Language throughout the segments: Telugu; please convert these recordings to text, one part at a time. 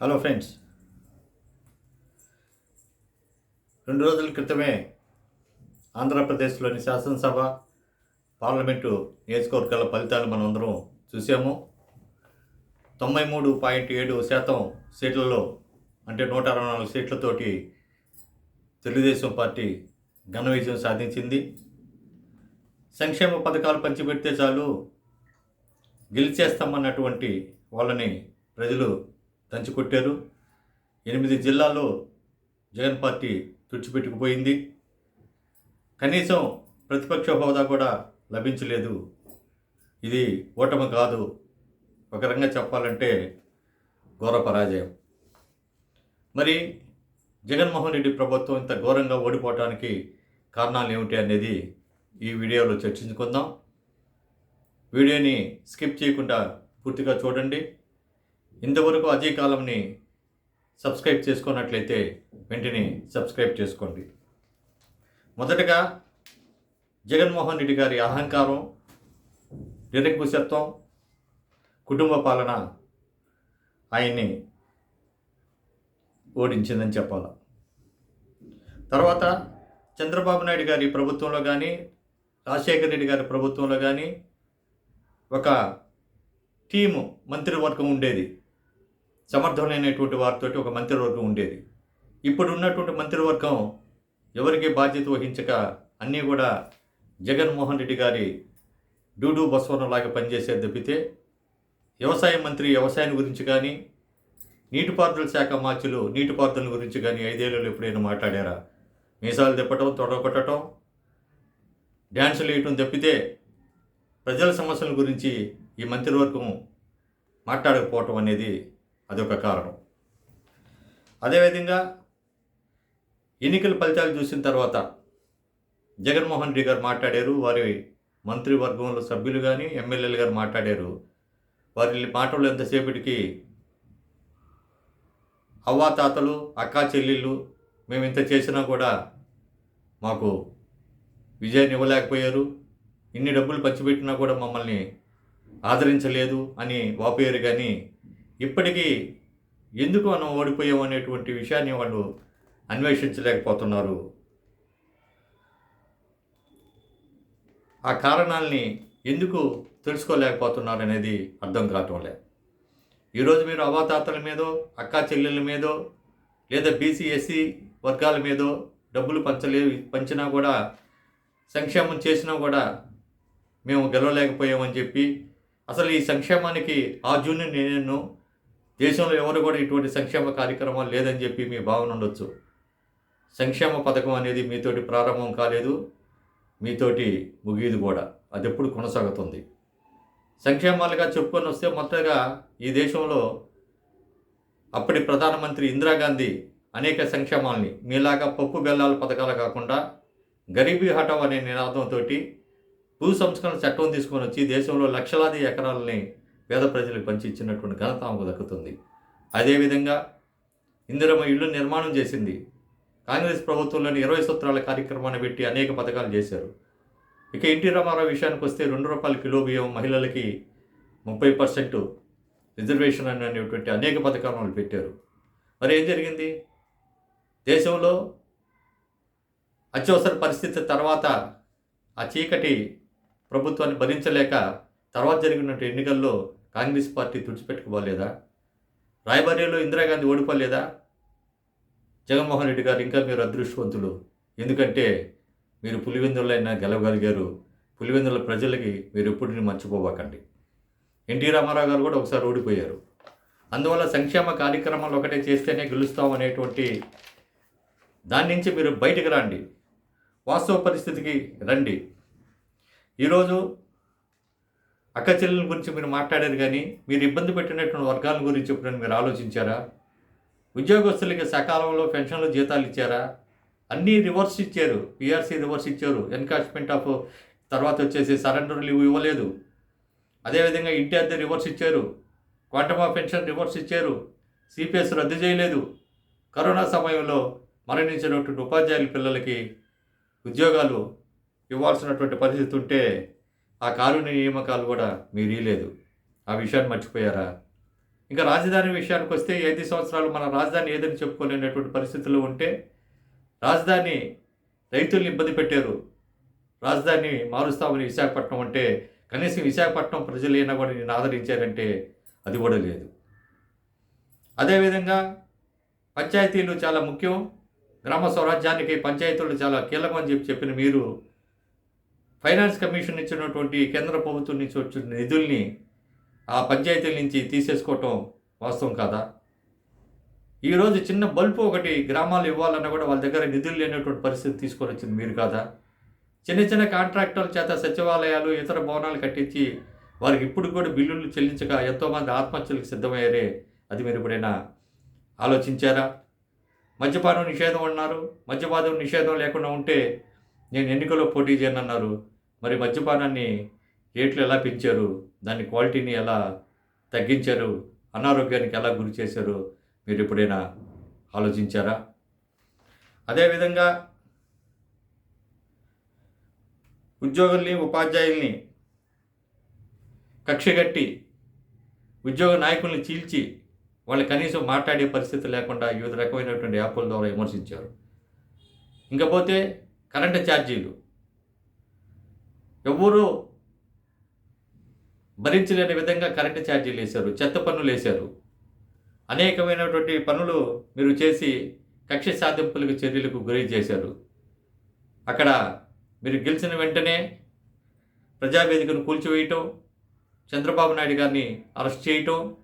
హలో ఫ్రెండ్స్ రెండు రోజుల క్రితమే ఆంధ్రప్రదేశ్లోని శాసనసభ పార్లమెంటు నియోజకవర్గాల ఫలితాలు మనం అందరం చూసాము తొంభై మూడు పాయింట్ ఏడు శాతం సీట్లలో అంటే నూట అరవై నాలుగు సీట్లతోటి తెలుగుదేశం పార్టీ ఘన విజయం సాధించింది. సంక్షేమ పథకాలు పంచిపెడితే చాలు గెలిచేస్తామన్నటువంటి వాళ్ళని ప్రజలు దంచుకొట్టారు ఎనిమిది జిల్లాల్లో జగన్ పార్టీ తుడిచిపెట్టుకుపోయింది. కనీసం ప్రతిపక్ష హోదా కూడా లభించలేదు. ఇది ఓటమి కాదు. ఒక రకంగా చెప్పాలంటే ఘోర పరాజయం. మరి జగన్మోహన్ రెడ్డి ప్రభుత్వం ఇంత ఘోరంగా ఓడిపోవటానికి కారణాలు ఏమిటి అనేది ఈ వీడియోలో చర్చించుకుందాం. వీడియోని స్కిప్ చేయకుండా పూర్తిగా చూడండి. ఇంతవరకు అదే కాలంని సబ్స్క్రైబ్ చేసుకున్నట్లయితే వెంటనే సబ్స్క్రైబ్ చేసుకోండి. మొదటగా జగన్మోహన్ రెడ్డి గారి అహంకారం నిరంకుశత్వం కుటుంబ పాలన ఆయన్ని ఓడించిందని చెప్పాలి. తర్వాత చంద్రబాబు నాయుడు గారి ప్రభుత్వంలో కానీ రాజశేఖర రెడ్డి గారి ప్రభుత్వంలో కానీ ఒక టీము మంత్రివర్గం ఉండేది. సమర్థులైనటువంటి వారితోటి ఒక మంత్రివర్గం ఉండేది. ఇప్పుడు ఉన్నటువంటి మంత్రివర్గం ఎవరికి బాధ్యత వహించక అన్నీ కూడా జగన్మోహన్ రెడ్డి గారి డూడు బసవనంలాగా పనిచేసేది తప్పితే వ్యవసాయ మంత్రి వ్యవసాయం గురించి కానీ నీటిపారుదల శాఖ మార్చులు నీటిపారుదల గురించి కానీ ఐదేళ్ళలో ఎప్పుడైనా మాట్లాడారా? మీసాలు తిప్పటం తొడగొట్టడం డ్యాన్సులు వేయటం తప్పితే ప్రజల సమస్యల గురించి ఈ మంత్రివర్గం మాట్లాడకపోవటం అనేది అదొక కారణం. అదేవిధంగా ఎన్నికల ఫలితాలు చూసిన తర్వాత జగన్మోహన్ రెడ్డి గారు మాట్లాడారు వారి మంత్రివర్గంలో సభ్యులు కానీ ఎమ్మెల్యేలు గారు మాట్లాడారు. వారి మాటలు ఎంతసేపటికి అవ్వాతాతలు అక్కా చెల్లెళ్ళు మేము ఇంత చేసినా కూడా మాకు విజయాన్ని ఇవ్వలేకపోయారు. ఇన్ని డబ్బులు పంచిపెట్టినా కూడా మమ్మల్ని ఆదరించలేదు అని వాపోయారు కానీ ఇప్పటికీ ఎందుకు మనం ఓడిపోయాం అనేటువంటి విషయాన్ని వాళ్ళు అన్వేషించలేకపోతున్నారు. ఆ కారణాలని ఎందుకు తెలుసుకోలేకపోతున్నారు అనేది అర్థం కావటం ఈరోజు మీరు అవాతాతల మీదో అక్కా చెల్లెళ్ళ మీదో లేదా బీసీ ఎస్సీ వర్గాల మీదో డబ్బులు పంచలే పంచినా కూడా సంక్షేమం చేసినా కూడా మేము గెలవలేకపోయామని చెప్పి అసలు ఈ సంక్షేమానికి ఆ జూని నేను దేశంలో ఎవరు కూడా ఇటువంటి సంక్షేమ కార్యక్రమాలు లేదని చెప్పి మీ భావన ఉండొచ్చు. సంక్షేమ పథకం అనేది మీతోటి ప్రారంభం కాలేదు మీతోటి ముగియదు కూడా. అది ఎప్పుడు కొనసాగుతుంది. సంక్షేమాలుగా చెప్పుకొని వస్తే మొత్తగా ఈ దేశంలో అప్పటి ప్రధానమంత్రి ఇందిరాగాంధీ అనేక సంక్షేమాల్ని మీలాగా పప్పు బెల్లాల పథకాలు కాకుండా గరీబీ హఠం అనే నినాదంతో భూ సంస్కరణ చట్టం తీసుకొని వచ్చి దేశంలో లక్షలాది ఎకరాలని పేద ప్రజలకు పంచి ఇచ్చినటువంటి ఘనత ఆమెకు దక్కుతుంది. అదేవిధంగా ఇందిరమ్మ ఇల్లు నిర్మాణం చేసింది. కాంగ్రెస్ ప్రభుత్వంలోని ఇరవై సూత్రాల కార్యక్రమాన్ని పెట్టి అనేక పథకాలు చేశారు. ఇక ఎన్టీ రామారావు విషయానికి వస్తే రెండు రూపాయల కిలో బియ్యం మహిళలకి ముప్పై పర్సెంట్ రిజర్వేషన్ అనేటువంటి అనేక పథకాలను పెట్టారు. మరి ఏం జరిగింది? దేశంలో అత్యవసర పరిస్థితి తర్వాత ఆ చీకటి ప్రభుత్వాన్ని భరించలేక తర్వాత జరిగినటువంటి ఎన్నికల్లో కాంగ్రెస్ పార్టీ తుడిచిపెట్టుకోలేదా రాయబరేలో ఇందిరాగాంధీ ఓడిపోలేదా? జగన్మోహన్ రెడ్డి గారు ఇంకా మీరు అదృష్టవంతులు. ఎందుకంటే మీరు పులివెందులైనా గెలవగలిగారు. పులివెందుల ప్రజలకి మీరు ఎప్పుడు మర్చిపోవాకండి. ఎన్టీ రామారావు గారు కూడా ఒకసారి ఓడిపోయారు. అందువల్ల సంక్షేమ కార్యక్రమాలు ఒకటే చేస్తేనే గెలుస్తాం అనేటువంటి దాని నుంచి మీరు బయటకు రండి. వాస్తవ పరిస్థితికి రండి. ఈరోజు అక్క చెల్లెల గురించి మీరు మాట్లాడారు కానీ మీరు ఇబ్బంది పెట్టినటువంటి వర్గాల గురించి ఎప్పుడైనా మీరు ఆలోచించారా? ఉద్యోగస్తులకి సకాలంలో పెన్షన్లు జీతాలు ఇచ్చారా? అన్నీ రివర్స్ ఇచ్చారు. పిఆర్సీ రివర్స్ ఇచ్చారు. ఎన్కాష్మెంట్ ఆఫ్ తర్వాత వచ్చేసి సరెండర్ లీవ్ ఇవ్వలేదు. అదేవిధంగా ఇంటి అద్దె రివర్స్ ఇచ్చారు. క్వాంటమ్ ఆఫ్ పెన్షన్ రివర్స్ ఇచ్చారు. సిపిఎస్ రద్దు చేయలేదు. కరోనా సమయంలో మరణించినటువంటి ఉపాధ్యాయుల పిల్లలకి ఉద్యోగాలు ఇవ్వాల్సినటువంటి పరిస్థితి ఉంటే ఆ కారుణ్య నియామకాలు కూడా మీరు ఇలేదు ఆ విషయాన్ని మర్చిపోయారా? ఇంకా రాజధాని విషయానికి వస్తే ఐదు సంవత్సరాలు మన రాజధాని ఏదని చెప్పుకోలేనటువంటి పరిస్థితుల్లో ఉంటే రాజధాని రైతుల్ని ఇబ్బంది పెట్టారు. రాజధాని మారుస్తామని విశాఖపట్నం అంటే కనీసం విశాఖపట్నం ప్రజలైనా కూడా నేను ఆదరించారంటే అది కూడా లేదు. అదేవిధంగా పంచాయతీలు చాలా ముఖ్యం. గ్రామ స్వరాజ్యానికి పంచాయతీలు చాలా కీలకం అని చెప్పి చెప్పిన మీరు ఫైనాన్స్ కమిషన్ ఇచ్చినటువంటి కేంద్ర ప్రభుత్వం నుంచి వచ్చిన నిధుల్ని ఆ పంచాయతీల నుంచి తీసేసుకోవటం వాస్తవం కాదా? ఈరోజు చిన్న బల్బు ఒకటి గ్రామాలు ఇవ్వాలన్నా కూడా వాళ్ళ దగ్గర నిధులు లేనటువంటి పరిస్థితి తీసుకొని వచ్చింది మీరు కాదా? చిన్న చిన్న కాంట్రాక్టర్ల చేత సచివాలయాలు ఇతర భవనాలు కట్టించి వారికి ఇప్పుడు కూడా బిల్లులు చెల్లించక ఎంతోమంది ఆత్మహత్యలకు సిద్ధమయ్యారే అది మీరు ఎప్పుడైనా ఆలోచించారా? మద్యపానం నిషేధం అన్నారు. మద్యపానం నిషేధం లేకుండా ఉంటే నేను ఎన్నికల్లో పోటీ చేయనన్నారు. మరి మద్యపానాన్ని రేట్లు ఎలా పెంచారు? దాని క్వాలిటీని ఎలా తగ్గించారు? అనారోగ్యానికి ఎలా గురి చేశారు? మీరు ఎప్పుడైనా ఆలోచించారా? అదేవిధంగా ఉద్యోగుల్ని ఉపాధ్యాయుల్ని కక్షగట్టి ఉద్యోగ నాయకుల్ని చీల్చి వాళ్ళు కనీసం మాట్లాడే పరిస్థితి లేకుండా వివిధ రకమైనటువంటి యాప్ల ద్వారా విమర్శించారు. ఇంకపోతే కరెంటు ఛార్జీలు ఎవ్వరూ భరించలేని విధంగా కరెంటు ఛార్జీలు వేశారు చెత్త పన్నులు వేశారు. అనేకమైనటువంటి పనులు మీరు చేసి కక్ష సాధింపులకు చర్యలకు గురి చేశారు. అక్కడ మీరు గెలిచిన వెంటనే ప్రజావేదికను కూల్చివేయటం చంద్రబాబు నాయుడు గారిని అరెస్ట్ చేయటం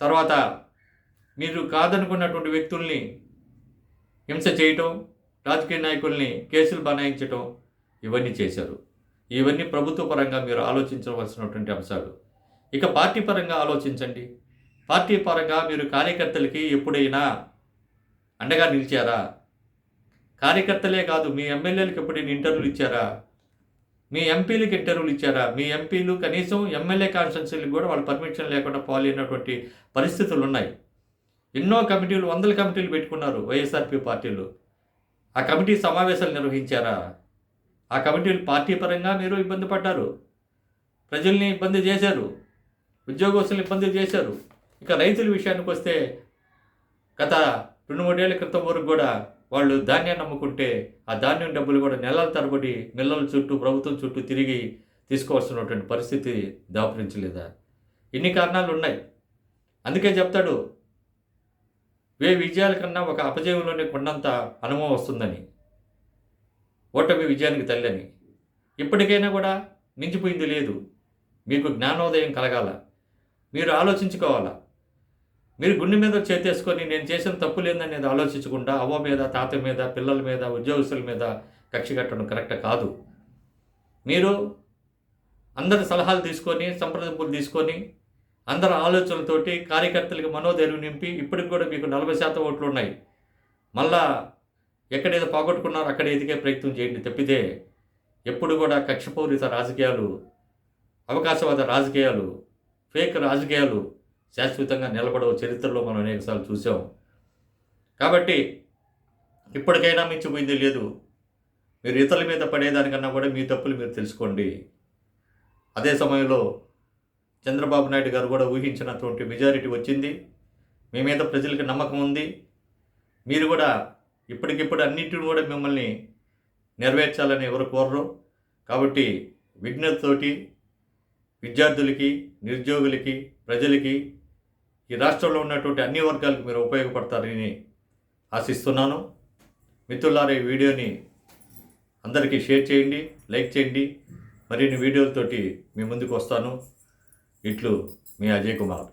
తర్వాత మీరు కాదనుకున్నటువంటి వ్యక్తుల్ని హింస చేయటం రాజకీయ నాయకుల్ని కేసులు బనాయించటం ఇవన్నీ చేశారు. ఇవన్నీ ప్రభుత్వ పరంగా మీరు ఆలోచించవలసినటువంటి అంశాలు. ఇక పార్టీ పరంగా ఆలోచించండి. పార్టీ పరంగా మీరు కార్యకర్తలకి ఎప్పుడైనా అండగా నిలిచారా? కార్యకర్తలే కాదు మీ ఎమ్మెల్యేలకు ఎప్పుడైనా ఇంటర్వ్యూలు ఇచ్చారా? మీ ఎంపీలకు ఇంటర్వ్యూలు ఇచ్చారా? మీ ఎంపీలు కనీసం ఎమ్మెల్యే కాన్స్టెన్సీలకు కూడా వాళ్ళు పర్మిషన్ లేకుండా పాలైనటువంటి పరిస్థితులు ఉన్నాయి. ఎన్నో కమిటీలు వందల కమిటీలు పెట్టుకున్నారు వైఎస్ఆర్పి పార్టీలు. ఆ కమిటీ సమావేశాలు నిర్వహించారా? ఆ కమిటీలు పార్టీ పరంగా మీరు ఇబ్బంది పడ్డారు. ప్రజల్ని ఇబ్బంది చేశారు. ఉద్యోగస్తులను ఇబ్బంది చేశారు. ఇక రైతుల విషయానికి వస్తే గత రెండు మూడేళ్ళ క్రితం వరకు కూడా వాళ్ళు ధాన్యాన్ని అమ్ముకుంటే ఆ ధాన్యం డబ్బులు కూడా నెలల తరబడి మిల్లల చుట్టూ ప్రభుత్వం చుట్టూ తిరిగి తీసుకోవాల్సినటువంటి పరిస్థితి దాపురించలేదా? ఇన్ని కారణాలు ఉన్నాయి. అందుకే చెప్తాడు వే విజయాల కన్నా ఒక అపజయంలోనే కొండంత అనుభవం వస్తుందని. ఓటమి విజయానికి తల్లని. ఇప్పటికైనా కూడా మించిపోయింది లేదు. మీకు జ్ఞానోదయం కలగాల. మీరు ఆలోచించుకోవాలా. మీరు గుండె మీద చేతేసుకొని నేను చేసిన తప్పు లేదనేది ఆలోచించకుండా అవ్వ మీద తాత మీద పిల్లల మీద ఉద్యోగస్తుల మీద కక్ష కట్టడం కరెక్ట్ కాదు. మీరు అందరి సలహాలు తీసుకొని సంప్రదింపులు తీసుకొని అందరి ఆలోచనలతోటి కార్యకర్తలకు మనోధైర్యం నింపి ఇప్పటికి కూడా మీకు నలభై శాతం ఓట్లు ఉన్నాయి. మళ్ళా ఎక్కడేదో పోగొట్టుకున్నారో అక్కడ ఎదిగే ప్రయత్నం చేయండి. తప్పితే ఎప్పుడు కూడా కక్షపూరిత రాజకీయాలు అవకాశవాద రాజకీయాలు ఫేక్ రాజకీయాలు శాశ్వతంగా నిలబడవు. చరిత్రలో మనం అనేకసార్లు చూసాం కాబట్టి ఇప్పటికైనా మించిపోయింది లేదు. మీరు ఇతరుల మీద పడేదానికన్నా కూడా మీ తప్పులు మీరు తెలుసుకోండి. అదే సమయంలో చంద్రబాబు నాయుడు గారు కూడా ఊహించినటువంటి మెజారిటీ వచ్చింది. మీ మీద ప్రజలకు నమ్మకం ఉంది. మీరు కూడా ఇప్పటికిప్పుడు అన్నింటిని కూడా మిమ్మల్ని నెరవేర్చాలని ఎవరు కోరరు. కాబట్టి విజ్ఞతతోటి విద్యార్థులకి నిరుద్యోగులకి ప్రజలకి ఈ రాష్ట్రంలో ఉన్నటువంటి అన్ని వర్గాలకు మీరు ఉపయోగపడతారని ఆశిస్తున్నాను. మిత్రులారా ఈ వీడియోని అందరికీ షేర్ చేయండి లైక్ చేయండి. మరిన్ని వీడియోలతోటి మీ ముందుకు వస్తాను. ఇట్లు మీ అజయ్ కుమార్.